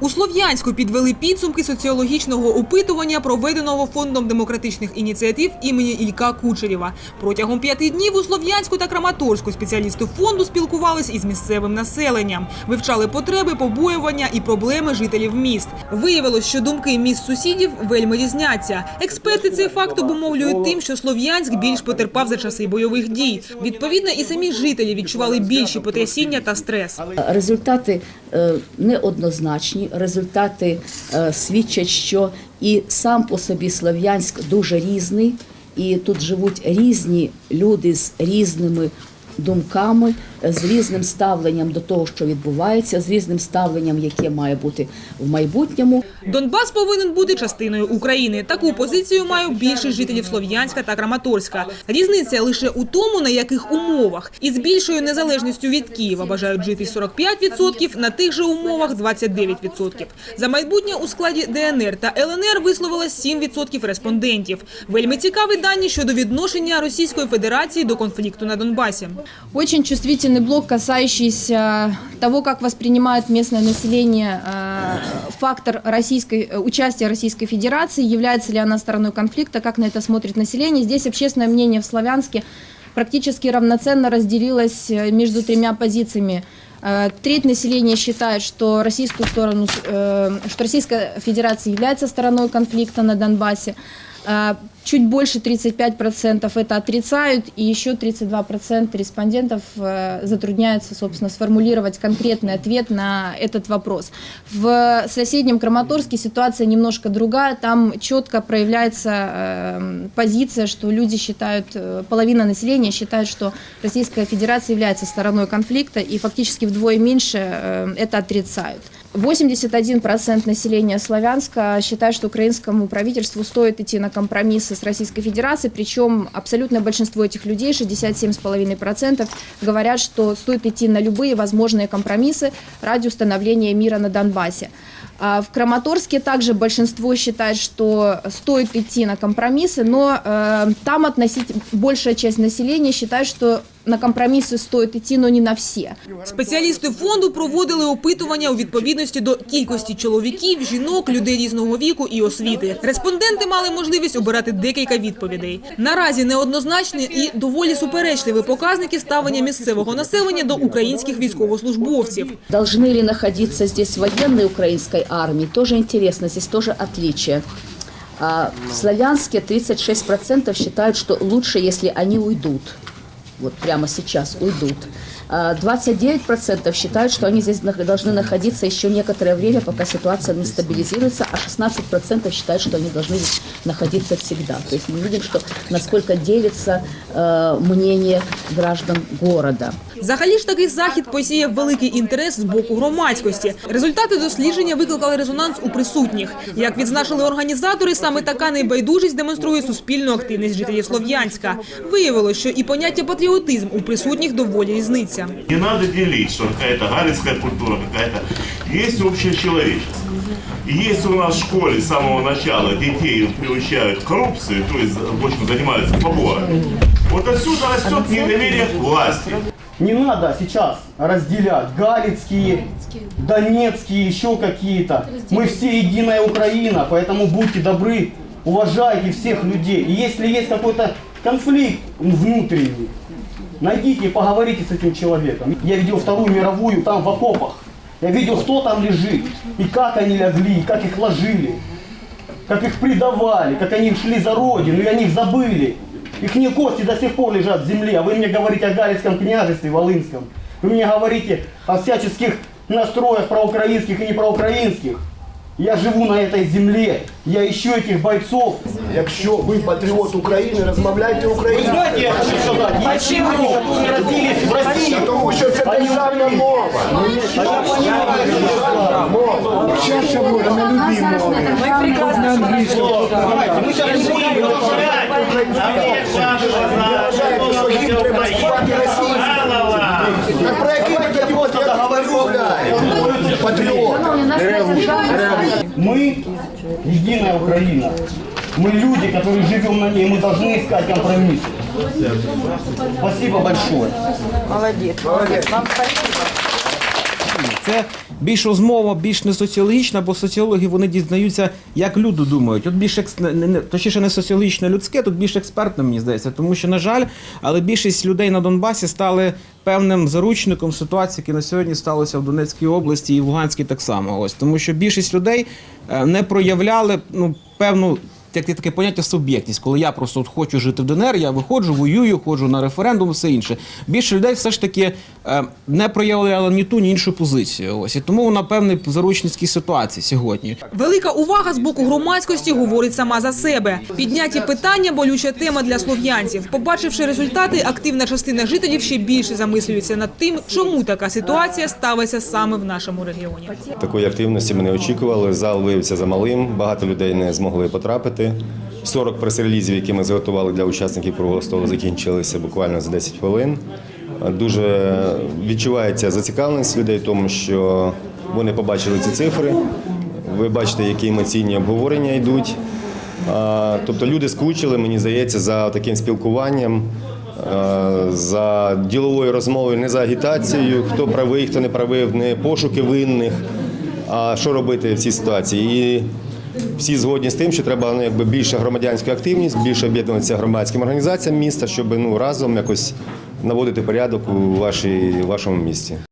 У Слов'янську підвели підсумки соціологічного опитування, проведеного фондом демократичних ініціатив імені Ілька Кучерєва. Протягом п'яти днів у Слов'янську та Краматорську спеціалісти фонду спілкувались із місцевим населенням, вивчали потреби, побоювання і проблеми жителів міст. Виявилось, що думки міст сусідів вельми різняться. Експерти цей факт обумовлюють тим, що Слов'янськ більш потерпав за часи бойових дій. Відповідно, і самі жителі відчували більші потрясіння та стрес. Результати е, неоднозначні. Результати е, свідчать, що і сам по собі Слов'янськ дуже різний, і тут живуть різні люди з різними думками, з різним ставленням до того, що відбувається, з різним ставленням, яке має бути в майбутньому. Донбас повинен бути частиною України. Таку позицію мають більшість жителів Слов'янська та Краматорська. Різниця лише у тому, на яких умовах. Із більшою незалежністю від Києва бажають жити 45%, на тих же умовах 29%. За майбутнє у складі ДНР та ЛНР висловилось 7% респондентів. Вельми цікаві дані щодо відношення Російської Федерації до конфлікту на Донбасі. Очень чувствительный блок, касающийся того, как воспринимает местное население э, фактор российской, э, участия Российской Федерации, является ли она стороной конфликта, как на это смотрит население. Здесь общественное мнение в Славянске практически равноценно разделилось э, между тремя позициями. Треть населения считает, что российскую сторону, что Российская Федерация является стороной конфликта на Донбассе. Чуть больше 35% это отрицают, и еще 32% респондентов э, затрудняются, собственно, сформулировать конкретный ответ на этот вопрос. В соседнем Краматорске ситуация немножко другая. Там четко проявляется э, позиция, что люди считают, э, половина населения считает, что Российская Федерация является стороной конфликта, и фактически вдвое меньше э, это отрицают. 81% населения Славянска считает, что украинскому правительству стоит идти на компромиссы с Российской Федерацией, причем абсолютное большинство этих людей, 67,5%, говорят, что стоит идти на любые возможные компромиссы ради установления мира на Донбассе. А В Краматорске также большинство считает, что стоит идти на компромиссы, но э, там относить большая часть населения считает, что на компромиссы стоит идти, но не на все. Спеціалісти фонду проводили опитування у відповідності до кількості чоловіків, жінок, людей різного віку і освіти. Респонденти мали можливість обирати декілька відповідей. Наразі неоднозначні і доволі суперечливі показники ставлення місцевого населення до українських військовослужбовців. Должны ли находиться здесь военные украинской армии? Тоже интересно, здесь тоже отличие. А В Славянске 36% считают, что лучше, если они уйдут. Вот прямо сейчас уйдут. А 29% считают, что они здесь нах- должны находиться еще некоторое время, пока ситуация не стабилизируется, а 16% считают, что они должны здесь находиться всегда. То есть мы видим, что насколько делится э, мнение граждан города. Взагалі ж такий захід посіяв великий інтерес з боку громадськості. Результати дослідження викликали резонанс у присутніх. Як відзначили організатори, саме така небайдужість демонструє суспільну активність жителів Слов'янська. Виявилось, що і поняття патріотизм у присутніх доволі Різниця. Не надо делить, что какая-то галицкая культура, какая-то... Есть общее человечество. Если у нас в школе с самого начала детей приучают к коррупции, то есть, в общем, занимаются поборами, вот отсюда растет недоверие к власти. Не надо сейчас разделять галицкие, донецкие, еще какие-то. Мы все единая Украина, поэтому будьте добры, уважайте всех людей. И если есть какой-то конфликт внутренний, найдите поговорите с этим человеком. Я видел Вторую мировую там в окопах. Я видел, кто там лежит, и как они легли, и как их ложили, как их предавали, как они шли за родину, и о них забыли. Их не кости до сих пор лежат в земле, а вы мне говорите о Галицком княжестве, Волынском. Вы мне говорите о всяческих настроях проукраинских и не проукраинских. Я живу на этой земле, я ищу этих бойцов. Якщо ви патріот України, розмовляйте Вы українською. знаете, я хочу сказать, есть люди, которые родились в России, Тому що це державна мова. а я понимаю, что Мова. Вчаться буде на любій мові. Давайте, мы сейчас не будем разговаривать. Вважаєте, що їм треба спати російською. Так про який патріот я розмовляю? Патріот. Мы единая Украина. Мы люди, которые живем на ней, мы должны искать компромиссы. Спасибо большое. Молодец, молодец. Вам спасибо. Це більш розмова, більш не соціологічна, бо соціологи вони дізнаються, як люди думають. От більш екс... точніше не соціологічно людське, тут більш експертне, мені здається. Тому що, на жаль, але більшість людей на Донбасі стали певним заручником ситуації, які на сьогодні сталося в Донецькій області і в Луганській так само. Ось тому, що більшість людей е, не проявляли ну певну. Як є таке поняття суб'єктність, коли я просто от хочу жити в ДНР, я виходжу, воюю, ходжу на референдум, все інше. Більше людей все ж таки е, не проявляли ні ту, ні іншу позицію. Ось і тому вона певний заручницькій ситуації сьогодні. Велика увага з боку громадськості говорить сама за себе. Підняті питання болюча тема для слов'янців. Побачивши результати, активна частина жителів ще більше замислюється над тим, чому така ситуація ставиться саме в нашому регіоні. Такої активності ми не очікували. Зал виявився замалим, багато людей не змогли потрапити. 40 прес-релізів, які ми зготували для учасників круглого столу, закінчилися буквально за 10 хвилин. Дуже відчувається зацікавленість людей, тому що вони побачили ці цифри. Ви бачите, які емоційні обговорення йдуть. Тобто люди скучили, мені здається, за таким спілкуванням, за діловою розмовою, не за агітацією, хто правий, хто не правий, не пошуки винних, а що робити в цій ситуації. І всі згодні з тим, що треба ну, якби більше громадянська активність, більше об'єднуватися громадським організаціям міста, щоб ну разом якось наводити порядок у вашій вашому місті.